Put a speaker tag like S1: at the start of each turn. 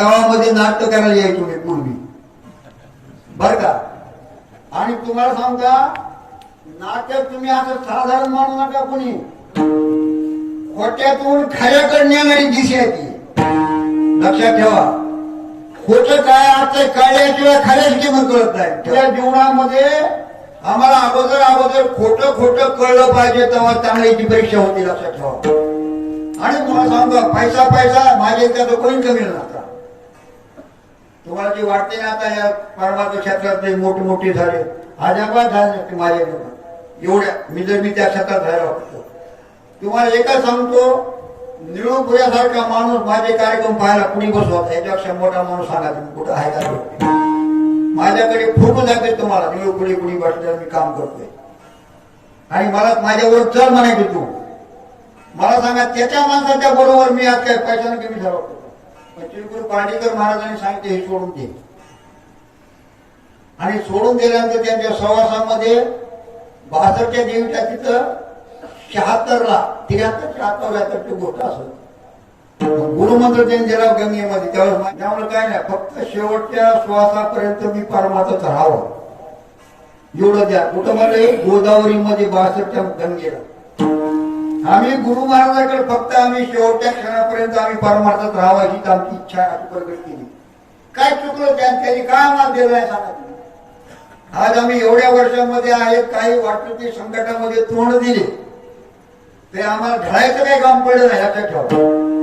S1: गावामध्ये नाट्य करायला यायचो मी पूर्वी बर का? आणि तुम्हाला सांगता नाटक तुम्ही असं साधारण मानू नका कोणी. खोट्यातून खऱ्याकडे नेणारी दिशा आहे ती. लक्षात ठेवा. खोट काय आता कळल्याशिवाय खऱ्याची किंमत कळत नाही. त्या जीवनामध्ये आम्हाला अगोदर अगोदर खोट खोट कळलं पाहिजे तेव्हा चांगल्याची परीक्षा होती लक्षात ठेवा. आणि मला सांगा पैसा पैसा माझ्या इतका कोणी कमी नसता तुम्हाला जे वाटते ना आता या परमात्मा क्षेत्रात मोठे मोठे झाले अजाबात झाले माझ्या माझ्याकडून एवढ्या मी जर मी त्या क्षेत्रात राहिला होतो तुम्हाला एकच सांगतो निळूपुऱ्यासारखा माणूस माझे कार्यक्रम पाहायला कुणी बसवत याच्यापेक्षा मोठा माणूस सांगा तुम्ही कुठं आहे का? माझ्याकडे फोटो दाखवेल तुम्हाला निळूपुढे कुणी बसल्यावर मी काम करतोय. आणि मला माझ्यावर चल म्हणायचं तू. मला सांगा त्याच्या माणसाच्या बरोबर मी आज काय पैशाने कमी झालो? होतो पण श्रीगुरु पाणीकर महाराजांनी सांगितले हे सोडून दे. आणि सोडून दिल्यानंतर त्यांच्या सहवासामध्ये बहात्तरच्या देवीच्या तिथं शहात्तरला त्र्याहत्तर शहात्तर व्याहत्तरची गोष्ट असत गुरुमंत्र त्यांनी दिला गंगेमध्ये त्यावेळेस त्यामुळे काय नाही फक्त शेवटच्या श्वासापर्यंत मी परमातच राहावं एवढं द्या. कुठं म्हणलं गोदावरीमध्ये बहात्तरच्या गंगेला. आम्ही गुरु महाराजाकडे फक्त आम्ही शेवटच्या क्षणापर्यंत आम्ही परमार्थात राहावा हीच आमची इच्छा प्रकट केली. काय चुकलं त्यांनी काय आम्हाला दिलं आहे सांगा आज आम्ही एवढ्या वर्षांमध्ये आहेत काही वाटतं ते संकटामध्ये तोंड दिले. ते आम्हाला घडायचं काही काम पडलं नाही लक्षात ठेवा.